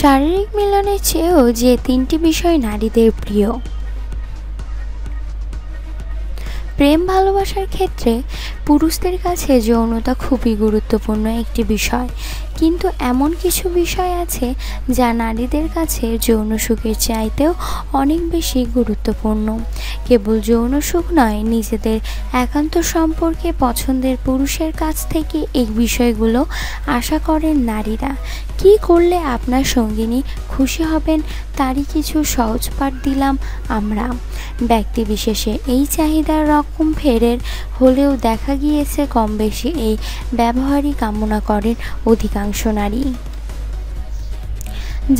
শারীরিক মিলনের চেয়েও যে তিনটি বিষয় নারীদের প্রিয়। প্রেম ভালোবাসার ক্ষেত্রে পুরুষদের কাছে যৌনতা খুবই গুরুত্বপূর্ণ একটি বিষয়। কিন্তু এমন কিছু বিষয় আছে যা নারীদের কাছে যৌন সুখের চাইতেও অনেক বেশি গুরুত্বপূর্ণ। কেবল যৌন সুখ নয়, নিজেদের একান্ত সম্পর্কে পছন্দের পুরুষের কাছ থেকে এই বিষয়গুলো আশা করেন নারীরা। কি করলে আপনার সঙ্গিনী খুশি হবেন তারই কিছু সহজ পাঠ দিলাম আমরা। ব্যক্তি বিশেষে এই চাহিদার রকম ফেরের হলেও দেখা গিয়েছে কম বেশি এই ব্যবহারই কামনা করেন অধিকাংশ নারী।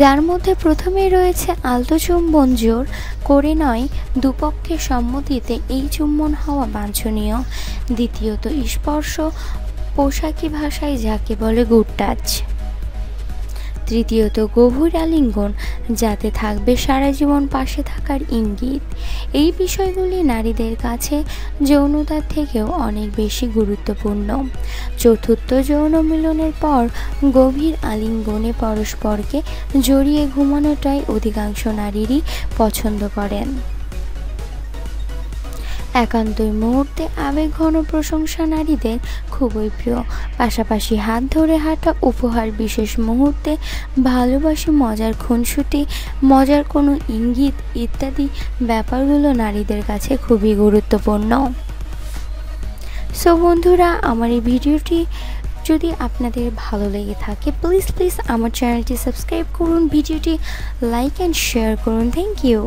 যার মধ্যে প্রথমে রয়েছে আলতো চুম্বন জোর, করে নয় দুপক্ষের সম্মতিতে এই চুম্বন হওয়া বাঞ্ছনীয়। দ্বিতীয়ত স্পর্শ, পোশাকি ভাষায় যাকে বলে গুড টাচ তৃতীয়ত গভীর আলিঙ্গন, যাতে থাকবে সারা জীবন পাশে থাকার ইঙ্গিত। এই বিষয়গুলি নারীদের কাছে যৌনতার থেকেও অনেক বেশি গুরুত্বপূর্ণ। চতুর্থ যৌন মিলনের পর গভীর আলিঙ্গনে পরস্পরকে জড়িয়ে ঘুমানোটাই অধিকাংশ নারীরই পছন্দ করেন। একান্তই মুহূর্তে আবেগঘন প্রশংসা নারীদের খুবই প্রিয়। পাশাপাশি হাত ধরে হাঁটা উপহার বিশেষ মুহূর্তে ভালোবাসি, মজার খুনসুটি, মজার কোনো ইঙ্গিত ইত্যাদি ব্যাপারগুলো নারীদের কাছে খুবই গুরুত্বপূর্ণ। সো বন্ধুরা, আমার এই ভিডিওটি যদি আপনাদের ভালো লেগে থাকে প্লিজ প্লিজ আমার চ্যানেলটি সাবস্ক্রাইব করুন, ভিডিওটি লাইক অ্যান্ড শেয়ার করুন। Thank you